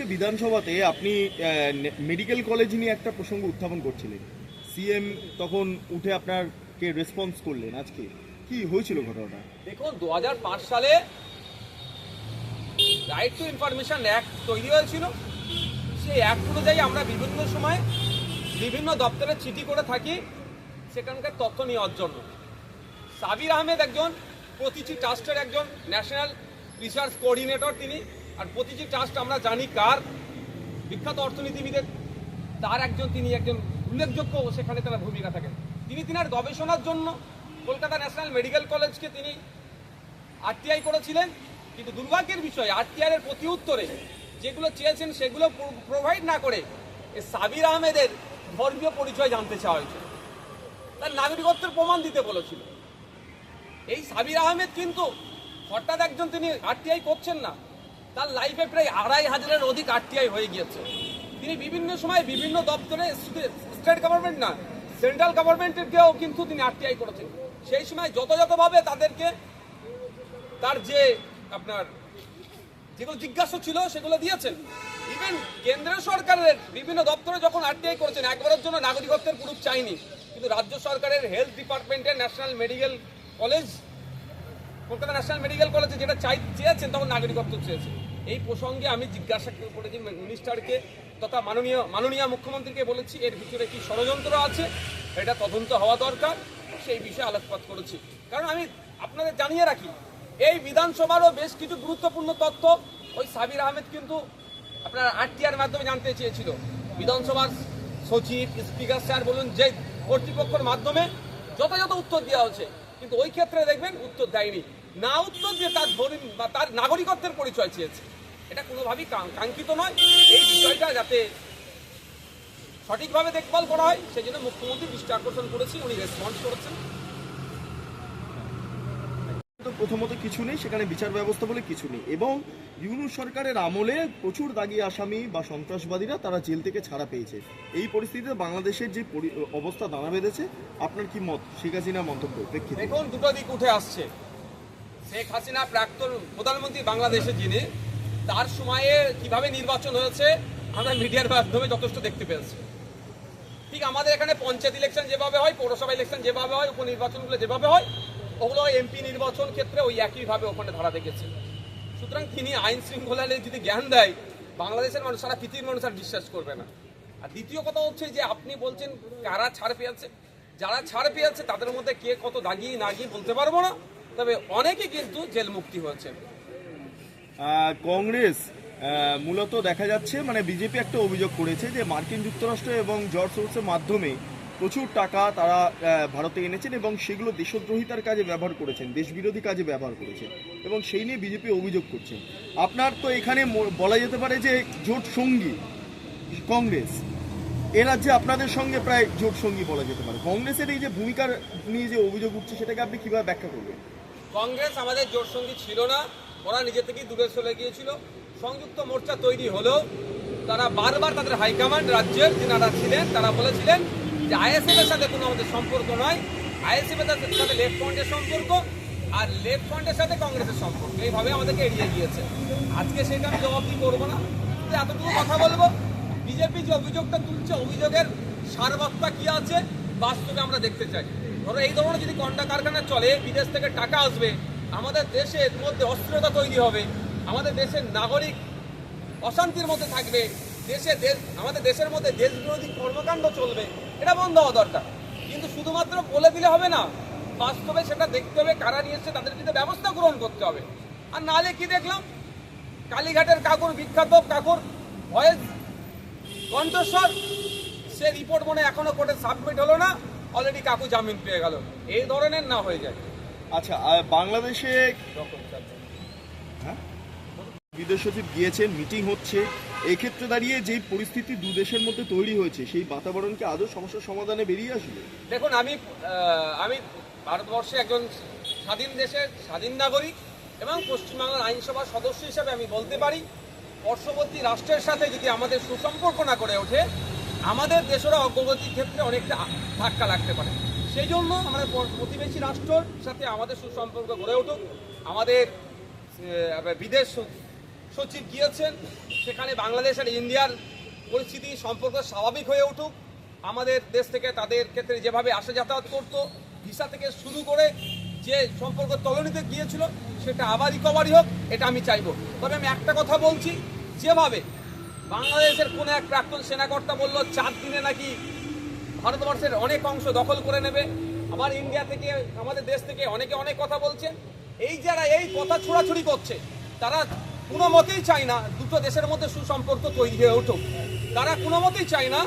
আজকে বিধানসভাতে আপনি মেডিকেল কলেজ নিয়ে একটা প্রসঙ্গ উত্থাপন করছিলেন। সিএম তখন উঠে আপনারকে রেসপন্স করলেন আজকে। কি হয়েছিল ঘটনাটা? দেখুন দু হাজার পাঁচ সালে রাইট টু ইনফরমেশন অ্যাক্ট তৈরি হয়েছিল। সেই অ্যাক্ট অনুযায়ী আমরা বিভিন্ন সময় বিভিন্ন দপ্তরে চিঠি করে থাকি, সেখানকার তথ্য নেওয়ার জন্য। সাবির আহমেদ একজন প্রতিটি ট্রাস্টের একজন ন্যাশনাল রিসার্চ কোঅর্ডিনেটর তিনি। আর প্রতিটি ট্রাস্ট আমরা জানি কার, বিখ্যাত অর্থনীতিবিদের, তার একজন তিনি একজন উল্লেখযোগ্য সেখানে তারা ভূমিকা থাকেন। তিনি তিনার গবেষণার জন্য কলকাতা ন্যাশনাল মেডিকেল কলেজকে তিনি আরটিআই করেছিলেন, কিন্তু দুর্ভাগ্যের বিষয় আরটিআই এর প্রতি উত্তরে যেগুলো চেয়েছেন সেগুলো প্রোভাইড না করে সাবির আহমেদের ধর্মীয় পরিচয় জানতে চাওয়া হয়েছে। তার নাগরিকত্বের প্রমাণ দিতে বলেছিল। এই সাবির আহমেদ কিন্তু হঠাৎ একজন তিনি আরটিআই করছেন না তার লাইফে প্রায় আড়াই হাজারের অধিক আরটিআই হয়ে গিয়েছে। তিনি বিভিন্ন সময় বিভিন্ন দপ্তরে স্টেট গভর্নমেন্ট না সেন্ট্রাল গভর্নমেন্টেরকেও কিন্তু তিনি আরটিআই করেছেন। সেই সময় যথাযথভাবে তাদেরকে তার যে আপনার যেগুলো জিজ্ঞাসা ছিল সেগুলো দিয়েছেন। ইভেন কেন্দ্র সরকারের বিভিন্ন দপ্তরে যখন আরটিআই করেছেন, একবারের জন্য নাগরিকত্বের প্রুফ চাইনি। কিন্তু রাজ্য সরকারের হেলথ ডিপার্টমেন্টের national medical college Kolkata national medical কলেজে যেটা চাই চেয়েছেন তখন নাগরিকত্ব চেয়েছেন এই প্রসঙ্গে আমি জিজ্ঞাসা করেছি মিনিস্টারকে তথা মাননীয় মাননীয় মুখ্যমন্ত্রীকে বলেছি, এর ভিতরে কি ষড়যন্ত্র আছে? এটা তদন্ত হওয়া দরকার। সেই বিষয়ে আলোকপাত করেছি। কারণ আমি আপনাদের জানিয়ে রাখি, এই বিধানসভারও বেশ কিছু গুরুত্বপূর্ণ তথ্য ওই সাবির আহমেদ কিন্তু আপনার আরটিআর মাধ্যমে জানতে চেয়েছিল। বিধানসভার সচিব, স্পিকার স্যার বলুন, যে কর্তৃপক্ষের মাধ্যমে যথাযথ উত্তর দেওয়া হচ্ছে কিন্তু ওই ক্ষেত্রে দেখবেন উত্তর দেয়নি। না উত্তর দিয়ে তার ধরিন বা তার নাগরিকত্বের পরিচয় চেয়েছে। এটা কোনোভাবেই কাঙ্ক্ষিত নয়। এই বিষয়টা যাতে সঠিকভাবে দেখভাল করা হয় সেই জন্য মুখ্যমন্ত্রী দৃষ্টি আকর্ষণ করেছি উনি রেসপন্স করেছেন। তো প্রথমত কিছু নেই সেখানে বিচার ব্যবস্থা বলে কিছু নেই। এবং ইউনুস সরকারের আমলে প্রচুর দাগি আসামি বা সন্ত্রাসবাদীরা তারা জেল থেকে ছাড়া পেয়েছে। এই পরিস্থিতিতে বাংলাদেশের যে অবস্থা দাঁড়া বেঁধেছে আপনার কি মত? শেখ হাসিনা মন্তব্য দেখুন দুটো দিক উঠে আসছে। শেখ হাসিনা প্রাক্তন প্রধানমন্ত্রী বাংলাদেশে যিনি, তার সময়ে কীভাবে নির্বাচন হয়েছে, আমরা মিডিয়ার মাধ্যমে যথেষ্ট দেখতে পেয়েছি। ঠিক আমাদের এখানে পঞ্চায়েত ইলেকশন যেভাবে হয়, পৌরসভা ইলেকশন যেভাবে হয়, উপনির্বাচনগুলো যেভাবে হয়, ওগুলো এমপি নির্বাচন ক্ষেত্রে ওই একইভাবে ওখানে ধরা দেখেছে। সুতরাং তিনি আইন শৃঙ্খলা নিয়ে যদি জ্ঞান দেয়, বাংলাদেশের মানুষ, সারা পৃথিবীর মানুষ আর বিশ্বাস করবে না। আর দ্বিতীয় কথা হচ্ছে যে, আপনি বলছেন কারা ছাড় পেয়েছে? যারা ছাড় পেয়েছে, তাদের মধ্যে কে কত দাগিয়ে না গিয়ে বলতে পারব না। তবে অনেকে কিন্তু জেল মুক্তি হয়েছে। কংগ্রেস মূলত দেখা যাচ্ছে মানে বিজেপি একটা অভিযোগ করেছে যে মার্কিন যুক্তরাষ্ট্র এবং জর্জ সোর্সের মাধ্যমে প্রচুর টাকা তারা ভারতে এনেছেন এবং সেগুলো দেশদ্রোহিতার কাজে ব্যবহার করেছেন, দেশবিরোধী কাজে ব্যবহার করেছেন এবং সেই নিয়ে বিজেপি অভিযোগ করছেন আপনার তো এখানে বলা যেতে পারে যে জোট সঙ্গী, কংগ্রেস। এ রাজ্যে আপনাদের সঙ্গে প্রায় জোট সঙ্গী বলা যেতে পারে। কংগ্রেসের এই যে ভূমিকার নিয়ে যে অভিযোগ উঠছে, সেটাকে আপনি কীভাবে ব্যাখ্যা করবেন? কংগ্রেস আমাদের জোট সঙ্গী ছিল না, ওরা নিজে থেকেই দূরে চলে গিয়েছিল। সংযুক্ত মোর্চা তৈরি হলেও তারা বারবার তাদের হাইকমান্ড রাজ্যের যিনারা ছিলেন, তারা বলেছিলেন যে আইএসএফ এর সাথে কোনো আমাদের সম্পর্ক নয়। আইএসএফ এর সাথে লেফট ফ্রন্টের সম্পর্ক আর লেফট ফ্রন্টের সাথে কংগ্রেসের সম্পর্ক। এইভাবে আমাদেরকে এড়িয়ে গিয়েছে। আজকে সেটা আমি জবাবদি করব না। এতটুকু কথা বলব, বিজেপি যে অভিযোগটা তুলছে, অভিযোগের সারবত্তা কি আছে, বাস্তবে আমরা দেখতে চাই। ধরো এই ধরনের যদি কন্ডা কারখানা চলে, বিদেশ থেকে টাকা আসবে, আমাদের দেশের মধ্যে অস্থিরতা তৈরি হবে, আমাদের দেশের নাগরিক অশান্তির মধ্যে থাকবে দেশে দেশ, আমাদের দেশের মধ্যে দেশ বিরোধী কর্মকাণ্ড চলবে, এটা বন্ধ হওয়া দরকার। কিন্তু শুধুমাত্র বলে দিলে হবে না, বাস্তবে সেটা দেখতে হবে কারা নিয়ে এসছে, তাদের কিন্তু ব্যবস্থা গ্রহণ করতে হবে। আর নালে কি দেখলাম? কালীঘাটের কাকুর, বিখ্যাত কাকুর ভয়েস কণ্ঠস্বর, সে রিপোর্ট মনে এখনও কোর্টে সাবমিট হলো না। অলরেডি কাকু জামিন পেয়ে গেল। এই ধরনের না হয়ে যায়। আচ্ছা আর বাংলাদেশে হ্যাঁ? বিদেশ সচিব গিয়েছেন মিটিং হচ্ছে। এক্ষেত্রে দাঁড়িয়ে যেই পরিস্থিতি দু দেশের মধ্যে তৈরি হয়েছে সেই বাতাবরণকে আদৌ সমস্যার সমাধানে বেরিয়ে আসবে? দেখুন আমি আমি ভারতবর্ষে একজন স্বাধীন দেশের স্বাধীন নাগরিক এবং পশ্চিমবাংলার আইনসভার সদস্য হিসেবে আমি বলতে পারি পার্শ্ববর্তী রাষ্ট্রের সাথে যদি আমাদের সুসম্পর্ক না করে ওঠে আমাদের দেশের অগ্রগতির ক্ষেত্রে অনেকটা ধাক্কা লাগতে পারে। সেই জন্য আমাদের প্রতিবেশী রাষ্ট্রের সাথে আমাদের সুসম্পর্ক গড়ে উঠুক। আমাদের বিদেশ সচিব গিয়েছেন। সেখানে বাংলাদেশ আর ইন্ডিয়ার পরিস্থিতি, সম্পর্ক স্বাভাবিক হয়ে উঠুক। আমাদের দেশ থেকে তাদের ক্ষেত্রে যেভাবে আসা যাতায়াত করতো, ভিসা থেকে শুরু করে যে সম্পর্ক তলনিতে গিয়েছিল, সেটা আবার রিকভারি হোক, এটা আমি চাইব। তবে আমি একটা কথা বলছি, যেভাবে বাংলাদেশের কোনো এক প্রাক্তন সেনাকর্তা বলল চার দিনে নাকি ভারতবর্ষের অনেক অংশ দখল করে নেবে। আবার ইন্ডিয়া থেকে, আমাদের দেশ থেকে অনেকে অনেক কথা বলছে। এই যারা এই কথা ছোড়াছুড়ি করছে, তারা কোনো মতেই চায় না দুটো দেশের মধ্যে সুসম্পর্ক তৈরি হয়ে উঠুক। তারা কোনো মতেই চায় না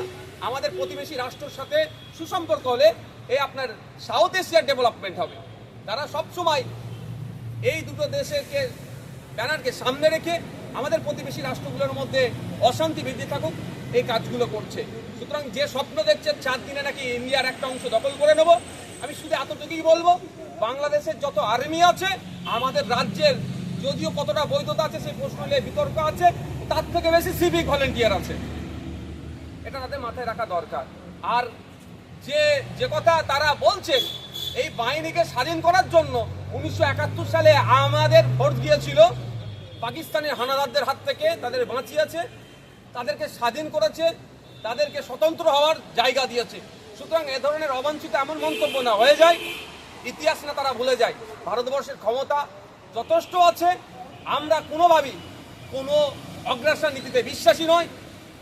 আমাদের প্রতিবেশী রাষ্ট্রের সাথে সুসম্পর্ক হলে এই আপনার সাউথ এশিয়ার ডেভেলপমেন্ট হবে। তারা সবসময় এই দুটো দেশেরকে, ব্যানারকে সামনে রেখে আমাদের প্রতিবেশী রাষ্ট্রগুলোর মধ্যে অশান্তি বৃদ্ধি থাকুক, এই কাজগুলো করছে। সুতরাং যে স্বপ্ন দেখছে চার দিনে নাকি ইন্ডিয়ার একটা অংশ দখল করে নেব, আমি শুধু এতটুকুই বলব, বাংলাদেশের যত আর্মি আছে, আমাদের রাজ্যের যদিও কতটা বৈধতা আছে, সেই প্রশ্ন নিয়ে বিতর্ক আছে, তার থেকে বেশি সিভিক ভলেন্টিয়ার আছে। এটা তাদের মাথায় রাখা দরকার। আর যে যে কথা তারা বলছেন, এই বাহিনীকে স্বাধীন করার জন্য উনিশশো একাত্তর সালে আমাদের ভোট গিয়েছিল পাকিস্তানের হানাদারদের হাত থেকে তাদের বাঁচিয়েছে, তাদেরকে স্বাধীন করেছে, তাদেরকে স্বতন্ত্র হওয়ার জায়গা দিয়েছে। সুতরাং এ ধরনের অবাঞ্ছিত এমন মন্তব্য না হয়ে যায়, ইতিহাস না তারা ভুলে যায়। ভারতবর্ষের ক্ষমতা যথেষ্ট আছে, আমরা কোনোভাবেই কোনো অগ্রাসন নীতিতে বিশ্বাসী নয়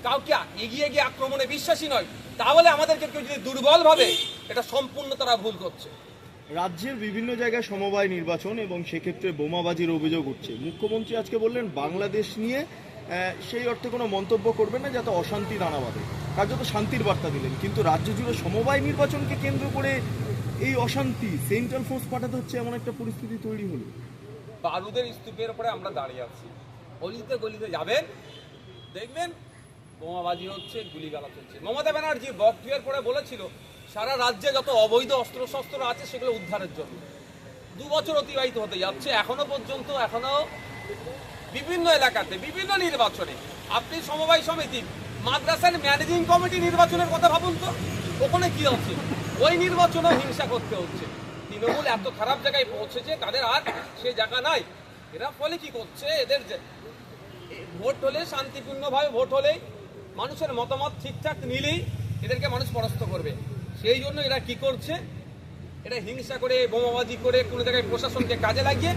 কাউকে এগিয়ে গিয়ে আক্রমণে বিশ্বাসী নয় তাহলে আমাদেরকে কেউ যদি দুর্বলভাবে এটা সম্পূর্ণ তারা ভুল করছে। রাজ্যের বিভিন্ন জায়গায় সমবায় নির্বাচন এবং সেক্ষেত্রে বোমাবাজির অভিযোগ উঠছে। মুখ্যমন্ত্রী আজকে বললেন, বাংলাদেশ নিয়ে সেই অর্থে কোনো মন্তব্য করবেন না, যাতে অশান্তি দানা বাঁধে। কার্যত শান্তির বার্তা দিলেন। কিন্তু রাজ্য জুড়ে সমবায় নির্বাচনকে কেন্দ্র করে এই অশান্তি, সেন্ট্রাল ফোর্স পাঠাতে হচ্ছে এমন একটা পরিস্থিতি তৈরি হলো। বারুদের স্তূপের উপরে আমরা দাঁড়িয়ে আছি। গলিতে গলিতে যাবেন, দেখবেন বোমাবাজি হচ্ছে গুলিগালা চলছে মমতা ব্যানার্জি বক্তব্যের পরে বলেছিল সারা রাজ্যে যত অবৈধ অস্ত্রশস্ত্র আছে, সেগুলো উদ্ধারের জন্য। দু বছর অতিবাহিত হতে যাচ্ছে। এখনও পর্যন্ত, এখনও বিভিন্ন এলাকাতে, বিভিন্ন নির্বাচনে। আপনি সমবায় সমিতি, মাদ্রাসার ম্যানেজিং কমিটি নির্বাচনের কথা ভাবুন তো। ওখানে কি হচ্ছে? ওই নির্বাচনেও হিংসা করতে হচ্ছে। তৃণমূল এত খারাপ জায়গায় পৌঁছেছে, তাদের আর সে জায়গা নাই। এরা ফলে কি করছে? এদের যে- ভোট হলে শান্তিপূর্ণভাবে ভোট হলেই মানুষের মতামত ঠিকঠাক নিলেই এদেরকে মানুষ পরাস্ত করবে। সেই জন্য এরা কি করছে? এটা হিংসা করে, বোমাবাজি করে, কোনো জায়গায় প্রশাসনকে কাজে লাগিয়ে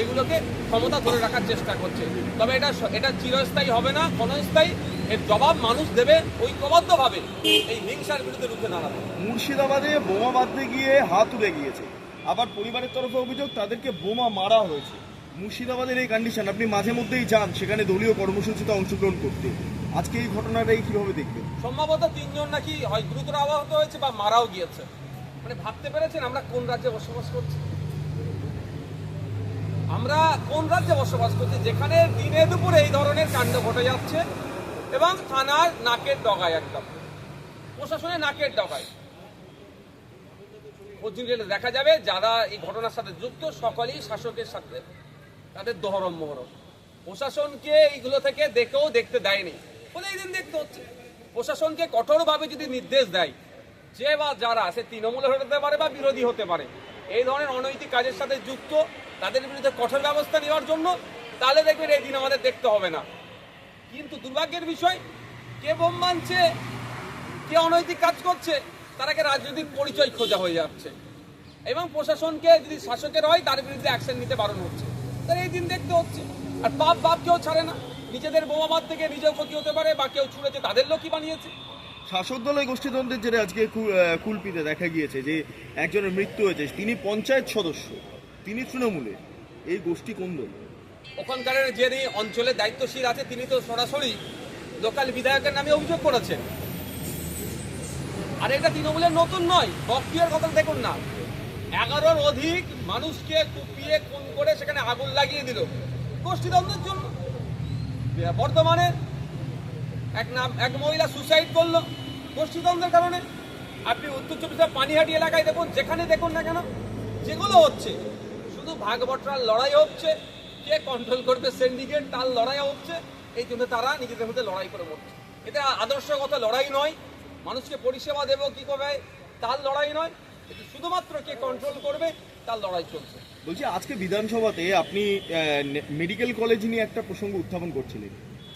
এগুলোকে ক্ষমতা ধরে রাখার চেষ্টা করছে। তবে এটা এটা চিরস্থায়ী হবে না, ক্ষণস্থায়ী। এর জবাব মানুষ দেবে ঐক্যবদ্ধভাবে। এই হিংসার বিরুদ্ধে রুখে দাঁড়াবে। মুর্শিদাবাদে বোমা বাঁধতে গিয়ে হাত উড়ে গিয়েছে। আবার পরিবারের তরফে অভিযোগ, তাদেরকে বোমা মারা হয়েছে। মুর্শিদাবাদের এই কন্ডিশন আপনি মাঝে মধ্যেই যান, সেখানে দলীয় কর্মসূচিতে অংশগ্রহণ করতে। আজকে এই ঘটনাটাই কীভাবে দেখবেন? সম্ভবত তিনজন নাকি হয় গুরুতর আহত হয়েছে বা মারাও গিয়েছে। মানে ভাবতে পেরেছেন আমরা কোন রাজ্যে বসবাস করছি? আমরা কোন রাজ্যে বসবাস করছি? যেখানে দিনে দুপুরে এই ধরনের কাণ্ড ঘটে যাচ্ছে এবং থানার নাকের ডগায় একদম। প্রশাসনের নাকের ডগায়। খোঁজ দেখা যাবে, যারা এই ঘটনার সাথে যুক্ত, সকলেই শাসকের সাথে। তাদের দহরম মহরম। প্রশাসনকে এইগুলো থেকে দেখেও দেখতে দেয়নি। বলে এই দিন দেখতে হচ্ছে। প্রশাসনকে কঠোরভাবে যদি নির্দেশ দেয়, যে বা যারা, সে তৃণমূলের হতে পারে বা বিরোধী হতে পারে, এই ধরনের অনৈতিক কাজের সাথে যুক্ত, তাদের বিরুদ্ধে কঠোর ব্যবস্থা নেওয়ার জন্য, তাহলে দেখবেন এই দিন আমাদের দেখতে হবে না। কিন্তু দুর্ভাগ্যের বিষয়, কে বোম মানছে কে অনৈতিক কাজ করছে তারাকে রাজনৈতিক পরিচয় খোঁজা হয়ে যাচ্ছে। এবং প্রশাসনকে যদি শাসকের হয়, তার বিরুদ্ধে অ্যাকশন নিতে বারণ হচ্ছে। তাহলে এই দিন দেখতে হচ্ছে। আর বাপ বাপ কেউ ছাড়ে না। নিজেদের বোমাবাদ থেকে নিজেও ক্ষতি হতে পারে বা কেউ ছুঁড়েছে তাদের লোকই বানিয়েছে। শাসক দলের গোষ্ঠীদ্বন্দ্বের জেরে আজকে কুলপিতে দেখা গিয়েছে যে একজনের মৃত্যু হয়েছে। তিনি পঞ্চায়েত সদস্য তিনি তৃণমূলে। এই গোষ্ঠী কোন দল? ওখানকার যিনি অঞ্চলের দায়িত্বশীল আছে তিনি তো সরাসরি লোকাল বিধায়কের নামে অভিযোগ করেছেন। আর এটা তৃণমূলের নতুন নয় বক্তিয়ার কথা দেখুন না। এগারোর অধিক মানুষকে কুপিয়ে খুন করে সেখানে আগুন লাগিয়ে দিল। গোষ্ঠীদ্বন্দ্বের জন্য। বর্তমানে এক নাম, এক মহিলা সুসাইড করল গোষ্ঠীদ্বন্দ্বের কারণে। আপনি উত্তর চব্বিশ পানিহাটি এলাকায় দেখুন, যেখানে দেখুন না কেন, যেগুলো হচ্ছে, শুধু ভাগ বটরার লড়াই হচ্ছে, কে কন্ট্রোল করবে সিন্ডিকেট তার লড়াই হচ্ছে, এই জন্য তারা নিজেদের মধ্যে লড়াই করে মরছে। এটা আদর্শগত লড়াই নয়। মানুষকে পরিষেবা দেবো কি করবে, তার লড়াই নয়। এটা শুধুমাত্র কে কন্ট্রোল করবে তার লড়াই চলছে। বলছি আজকে বিধানসভাতে আপনি মেডিকেল কলেজ নিয়ে একটা প্রসঙ্গ উত্থাপন করছিলেন।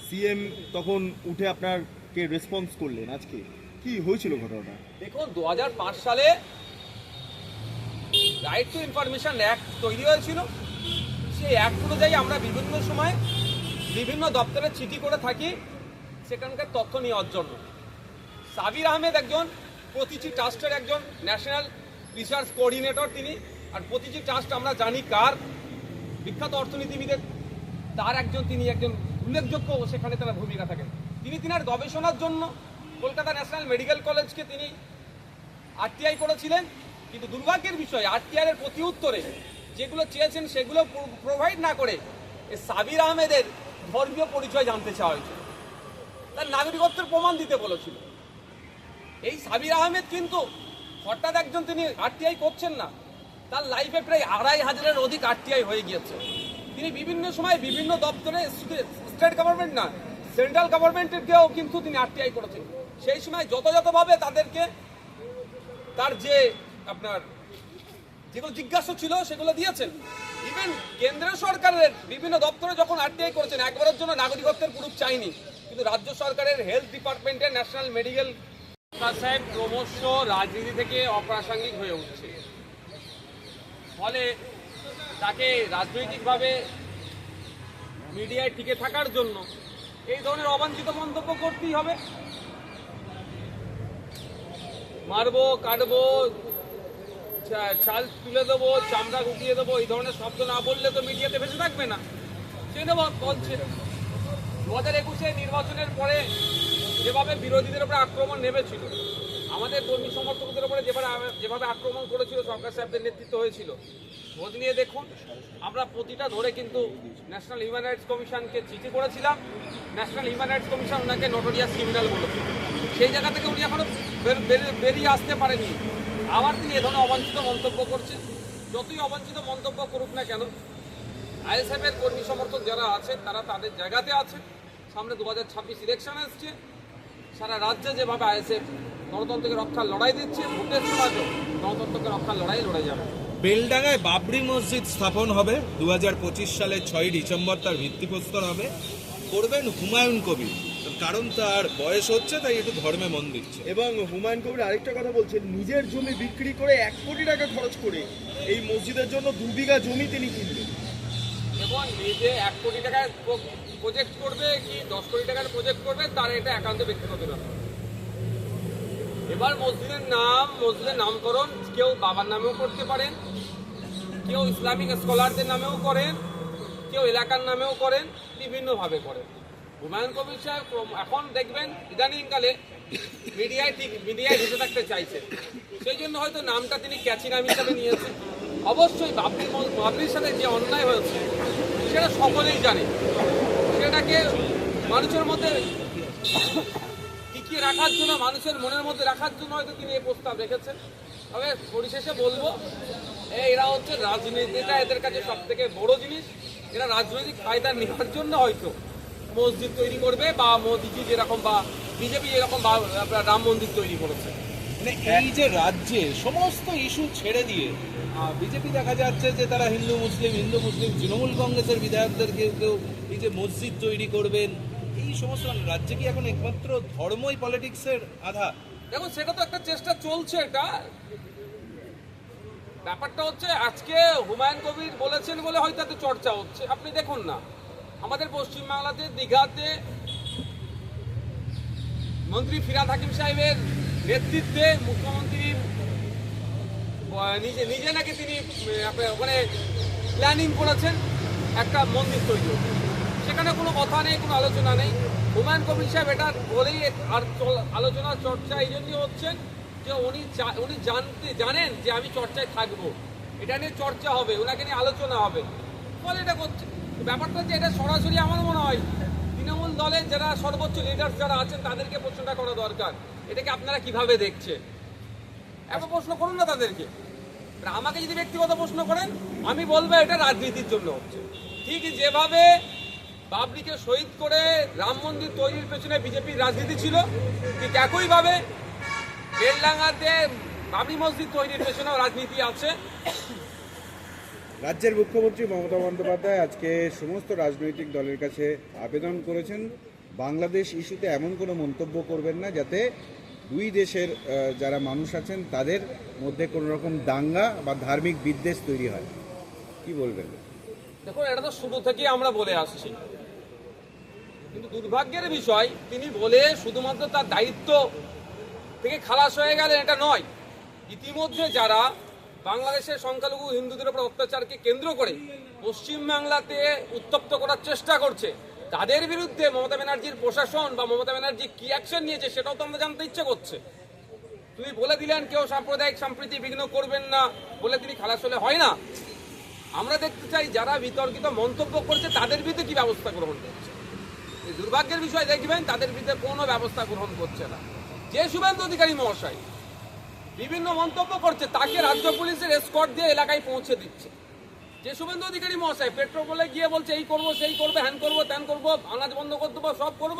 সিএম তখন উঠে আপনারকে রেসপন্স করলেন আজকে। কি হয়েছিল ঘটনাটা? দেখুন দু হাজার পাঁচ সালে রাইট টু ইনফরমেশন অ্যাক্ট তৈরি হয়েছিল। সেই অ্যাক্ট অনুযায়ী আমরা বিভিন্ন সময় বিভিন্ন দপ্তরে চিঠি করে থাকি সেখানকার তথ্য নেওয়ার জন্য। সাবির আহমেদ একজন প্রতিটি ট্রাস্টের একজন ন্যাশনাল রিসার্চ কোঅর্ডিনেটর তিনি, আর প্রতিটি ট্রাস্ট আমরা জানি কার। বিখ্যাত অর্থনীতিবিদের, তার একজন তিনি একজন উল্লেখযোগ্য সেখানে তার ভূমিকা থাকেন। তিনি তিনার গবেষণার জন্য কলকাতা ন্যাশনাল মেডিকেল কলেজকে তিনি আরটিআই করেছিলেন। কিন্তু দুর্ভাগ্যের বিষয়, আরটিআই এর প্রতি উত্তরে যেগুলো চেয়েছেন সেগুলো প্রোভাইড না করে সাবির আহমেদের ধর্মীয় পরিচয় জানতে চাওয়া হয়েছিল তার নাগরিকত্বের প্রমাণ দিতে বলেছিল। এই সাবির আহমেদ কিন্তু হঠাৎ একজন তিনি আরটিআই করছেন না, তার লাইফে প্রায় আড়াই হাজারের অধিক আরটিআই হয়ে গিয়েছে। তিনি বিভিন্ন সময় বিভিন্ন দপ্তরে স্টেট গভর্নমেন্ট না সেন্ট্রাল গভর্নমেন্টেরকেও কিন্তু তিনি আরটিআই করেছেন। সেই সময় যথাযথভাবে তাদেরকে তার যে আপনার যেগুলো জিজ্ঞাসা ছিল সেগুলো দিয়েছেন। ইভেন কেন্দ্রীয় সরকারের বিভিন্ন দপ্তরে যখন আরটিআই করেছেন, একবারের জন্য নাগরিকত্বের প্রুফ চাইনি কিন্তু রাজ্য সরকারের হেলথ ডিপার্টমেন্টের ন্যাশনাল মেডিকেল সাহেব ক্রমশ রাজনীতি থেকে অপ্রাসঙ্গিক হয়ে উঠছে। ফলে তাকে রাজনৈতিকভাবে মিডিয়ায় টিকে থাকার জন্য এই ধরনের অবাঞ্ছিত মন্তব্য করতেই হবে। মারবো, কাটবো চাল তুলে দেবো, চামড়া গুটিয়ে দেবো, এই ধরনের শব্দ না বললে তো মিডিয়াতে ভেসে থাকবে না। নেব, বলছে। দু হাজার একুশে নির্বাচনের পরে যেভাবে বিরোধীদের উপরে আক্রমণ নেমেছিল, আমাদের কর্মী সমর্থকদের উপরে যেভাবে যেভাবে আক্রমণ করেছিল সরকার সাহেবদের নেতৃত্ব হয়েছিল, খোঁজ নিয়ে দেখুন, আমরা প্রতিটা ধরে কিন্তু ন্যাশনাল হিউম্যান রাইটস কমিশনকে চিঠি করেছিলাম। ন্যাশনাল হিউম্যান রাইটস কমিশন ওনাকে নটোরিয়াস ক্রিমিনাল বলেছিল সেই জায়গা থেকে উনি এখনও বের- বের- বেরিয়ে আসতে পারেনি। আবার তিনি এ ধরনের অবাঞ্ছিত মন্তব্য করছেন। যতই অবাঞ্ছিত মন্তব্য করুক না কেন আইএসএফ এর কর্মী সমর্থক যারা আছেন তারা তাদের জায়গাতে আছেন সামনে দু হাজার ছাব্বিশ ইলেকশন আসছে সারা রাজ্যে যেভাবে আইএসএফ গণতন্ত্রকে রক্ষার লড়াই দিচ্ছে ভোটের সমাজও গণতন্ত্রকে রক্ষার লড়াই লড়াই যাবে। বেলডাঙ্গায় বাবরি মসজিদ স্থাপন হবে দু সালের ছয় ডিসেম্বর তার ভিত্তিপ্রস্তর হবে। করবেন হুমায়ুন কবির। কারণ তার বয়স হচ্ছে তাই একটু ধর্মে মন দিচ্ছে। এবং হুমায়ুন কবির আরেকটা কথা বলছেন নিজের জমি বিক্রি করে এক কোটি টাকা খরচ করে এই মসজিদের জন্য দু বিঘা জমি তিনি কিনবেন এবং নিজে এক কোটি টাকার প্রজেক্ট করবে কি দশ কোটি টাকার প্রজেক্ট করবে, তার এটা একান্ত ব্যক্তিগত ব্যাপার। এবার মসজিদের নাম, মসজিদের নামকরণ কেউ বাবার নামেও করতে পারেন, কেউ ইসলামিক স্কলারদের নামেও করেন, কেউ এলাকার নামেও করেন, বিভিন্নভাবে করেন। হুমায়ুন কবির সাহেব এখন দেখবেন ইদানিংকালে মিডিয়ায় ঠিক মিডিয়ায় ভেসে থাকতে চাইছেন সেই জন্য হয়তো নামটা তিনি ক্যাচি নাম হিসাবে নিয়েছেন। অবশ্যই বাবরি বাবরির সাথে যে অন্যায় হয়েছে, সেটা সকলেই জানে। সেটাকে মানুষের মধ্যে টিকিয়ে রাখার জন্য, মানুষের মনের মধ্যে রাখার জন্য হয়তো তিনি এই প্রস্তাব রেখেছেন। তবে পরিশেষে বলব এরা হচ্ছে রাজনীতিটা এদের কাছে সব থেকে বড় জিনিস। এরা রাজনৈতিক ফায়দা নেওয়ার জন্য হয়তো মসজিদ তৈরি করবে বা মোদিজি যেরকম বা বিজেপি যেরকম বা রাম মন্দির তৈরি করেছে। মানে এই যে রাজ্যে সমস্ত ইস্যু ছেড়ে দিয়ে বিজেপি দেখা যাচ্ছে যে তারা হিন্দু, মুসলিম হিন্দু, মুসলিম, তৃণমূল কংগ্রেসের বিধায়কদের কেউ এই যে মসজিদ তৈরি করবেন, এই সমস্ত রাজ্যে কি এখন একমাত্র ধর্মই পলিটিক্সের আধার দেখুন সেটা তো একটা চেষ্টা চলছে এটা। ব্যাপারটা হচ্ছে আজকে হুমায়ুন কবির বলেছেন বলে হয়তো এত চর্চা হচ্ছে। আপনি দেখুন না। আমাদের পশ্চিমবাংলাতে দীঘাতে মন্ত্রী ফিরাদ হাকিম সাহেবের নেতৃত্বে মুখ্যমন্ত্রী নিজে নিজে নাকি তিনি ওখানে প্ল্যানিং করেছেন একটা মন্দির তৈরি। সেখানে কোনো কথা নেই, কোনো আলোচনা নেই। হুমায়ুন কবির সাহেব এটা বলেই আর আলোচনা, চর্চা এই জন্যই হচ্ছেন যে উনি উনি জানতে জানেন যে আমি চর্চায় থাকব। এটা নিয়ে চর্চা হবে, ওনাকে নিয়ে আলোচনা হবে। ফলে এটা করছে। ব্যাপারটা হচ্ছে এটা সরাসরি আমার মনে হয় তৃণমূল দলের যারা সর্বোচ্চ লিডার যারা আছেন, তাদেরকে প্রশ্নটা করা দরকার। এটাকে আপনারা কীভাবে দেখছেন? একটা প্রশ্ন করুন না তাদেরকে। আমাকে যদি ব্যক্তিগত প্রশ্ন করেন, আমি বলব এটা রাজনীতির জন্য হচ্ছে। ঠিক যেভাবে বাবরিকে শহীদ করে রাম মন্দির তৈরির পেছনে বিজেপির রাজনীতি ছিল, ঠিক একইভাবে বেলডাঙ্গাতে বাবরি মসজিদ তৈরির পেছনেও রাজনীতি আছে। রাজ্যের মুখ্যমন্ত্রী মমতা বন্দ্যোপাধ্যায় আজকে সমস্ত রাজনৈতিক দলের কাছে আবেদন করেছেন, বাংলাদেশ ইস্যুতে এমন কোনো মন্তব্য করবেন না যাতে দুই দেশের যারা মানুষ আছেন, তাদের মধ্যে কোনো রকম দাঙ্গা বা ধার্মিক বিদ্বেষ তৈরি হয় কি বলবেন? দেখুন, এটা তো শুরু থেকেই আমরা বলে আসছি। কিন্তু দুর্ভাগ্যের বিষয়, তিনি বলে শুধুমাত্র তার দায়িত্ব থেকে খালাস হয়ে গেলেন, এটা নয়। ইতিমধ্যে যারা বাংলাদেশের সংখ্যালঘু হিন্দুদের উপর অত্যাচারকে কেন্দ্র করে পশ্চিমবাংলাতে উত্তপ্ত করার চেষ্টা করছে তাদের বিরুদ্ধে মমতা ব্যানার্জির প্রশাসন বা মমতা ব্যানার্জি কি অ্যাকশন নিয়েছে সেটাও তো আমরা জানতে ইচ্ছে করছে। তুমি বলে দিলেন কেউ সাম্প্রদায়িক সম্প্রীতি বিঘ্ন করবেন না বলে তিনি খালাস হলে হয় না। আমরা দেখতে চাই যারা বিতর্কিত মন্তব্য করছে তাদের বিরুদ্ধে কি ব্যবস্থা গ্রহণ করছে। দুর্ভাগ্যের বিষয় দেখবেন, তাদের বিরুদ্ধে কোনো ব্যবস্থা গ্রহণ করছে না। যে শুভেন্দু অধিকারী মহাশয় বিভিন্ন মন্তব্য করছে, তাকে রাজ্য পুলিশের এসকর্ট দিয়ে এলাকায় পৌঁছে দিচ্ছে। যে শুভেন্দু অধিকারী মহাশয়, পেট্রোপোলে গিয়ে বলছে, এই করব, সেই করবে, হ্যান করব, ত্যান করব আনাজ বন্ধ করে দেবো, সব করব।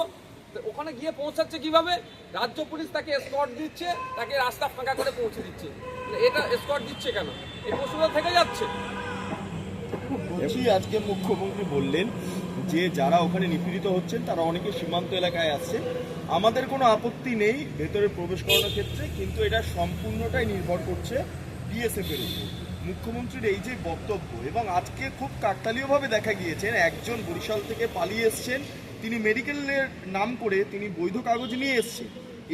ওখানে গিয়ে পৌঁছাচ্ছে কীভাবে? রাজ্য পুলিশ তাকে এসকর্ট দিচ্ছে, তাকে রাস্তা ফাঁকা করে পৌঁছে দিচ্ছে। এটা এসকর্ট দিচ্ছে কেন? এই প্রশ্নটা থেকে যাচ্ছে। বলছি, আজকে মুখ্যমন্ত্রী বললেন যে, যারা ওখানে নিপীড়িত হচ্ছেন, তারা অনেকে সীমান্ত এলাকায় আসছে আমাদের কোনো আপত্তি নেই ভেতরে প্রবেশ করানোর ক্ষেত্রে, কিন্তু এটা সম্পূর্ণটাই নির্ভর করছে বিএসএফ এর উপর। মুখ্যমন্ত্রীর এই যে বক্তব্য এবং আজকে খুব কাকতালীয়ভাবে দেখা গিয়েছেন, একজন বরিশাল থেকে পালিয়ে এসছেন, তিনি মেডিকেলের নাম করে তিনি বৈধ কাগজ নিয়ে এসছেন।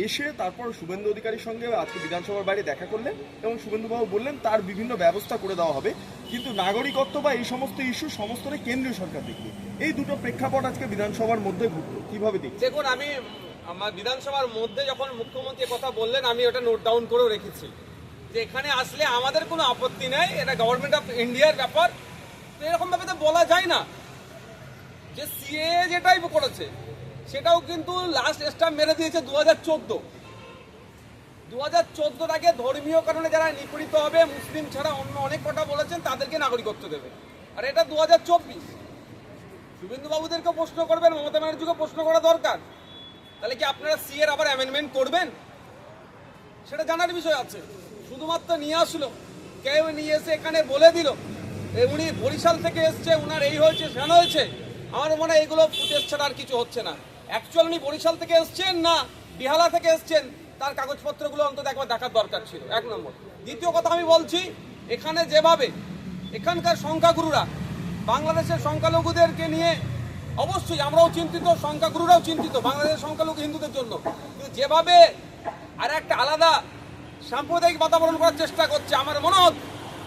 এসে তারপর শুভেন্দু অধিকারীর সঙ্গে আজকে বিধানসভার বাইরে দেখা করলেন এবং শুভেন্দুবাবু বললেন, তার বিভিন্ন ব্যবস্থা করে দেওয়া হবে। কিন্তু নাগরিকত্ব বা এই সমস্ত ইস্যু সমস্তটাই কেন্দ্রীয় সরকার দেখবে। এই দুটো প্রেক্ষাপট আজকে বিধানসভার মধ্যে ঘটলো কীভাবে দেখছে দেখুন, আমি আমার বিধানসভার মধ্যে যখন মুখ্যমন্ত্রী কথা বললেন, আমি ওটা নোট ডাউন করেও রেখেছি। যে এখানে আসলে আমাদের কোনো আপত্তি নেই, এটা গভর্নমেন্ট অফ ইন্ডিয়ার ব্যাপার। তো এরকম ভাবে তো বলা যায় না। যে সিএ যেটাই করেছে, সেটাও কিন্তু লাস্ট স্টাম্প মেরে দিয়েছে দু হাজার চোদ্দ। দু হাজার চোদ্দোর আগে ধর্মীয় কারণে যারা নিপীড়িত হবে, মুসলিম ছাড়া অন্য অনেক কথা বলেছেন, তাদেরকে নাগরিকত্ব দেবে। আর এটা দু হাজার চব্বিশ। শুভেন্দু বাবুদেরকে প্রশ্ন করবেন, মমতা ব্যানার্জিকে প্রশ্ন করা দরকার। তাহলে কি আপনারা সিএর আবার অ্যামেন্ডমেন্ট করবেন? সেটা জানার বিষয় আছে। শুধুমাত্র নিয়ে আসলো। কেউ নিয়ে এসে এখানে বলে দিল উনি বরিশাল থেকে এসছে, উনার এই হয়েছে সেন হয়েছে। আমার মনে হয় এগুলো ফুটেজ ছাড়া আর কিছু হচ্ছে না। অ্যাকচুয়াল উনি বরিশাল থেকে এসছেন না বিহালা থেকে এসছেন, তার কাগজপত্রগুলো অন্তত একবার দেখার দরকার ছিল। এক নম্বর। দ্বিতীয় কথা আমি বলছি, এখানে যেভাবে এখানকার সংখ্যাগুরুরা, বাংলাদেশের সংখ্যালঘুদেরকে নিয়ে, অবশ্যই আমরাও চিন্তিত, সংখ্যাগুরুরাও চিন্তিত, বাংলাদেশের সংখ্যালঘু হিন্দুদের জন্য। কিন্তু যেভাবে আর একটা আলাদা সাম্প্রদায়িক বাতাবরণ করার চেষ্টা করছে আমার মনে হয়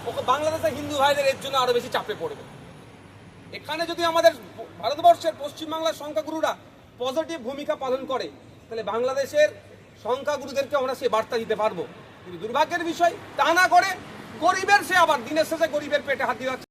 ওকে বাংলাদেশের হিন্দু ভাইদের এর জন্য আরও বেশি চাপে পড়বে। এখানে যদি আমাদের ভারতবর্ষের পশ্চিমবাংলার সংখ্যাগুরুরা পজিটিভ ভূমিকা পালন করে, তাহলে বাংলাদেশের সংখ্যাগুরুদেরকে আমরা সে বার্তা দিতে পারব। কিন্তু দুর্ভাগ্যের বিষয়, তা না করে গরিবের সে আবার দিনের শেষে গরিবের পেটে হাত দিয়ে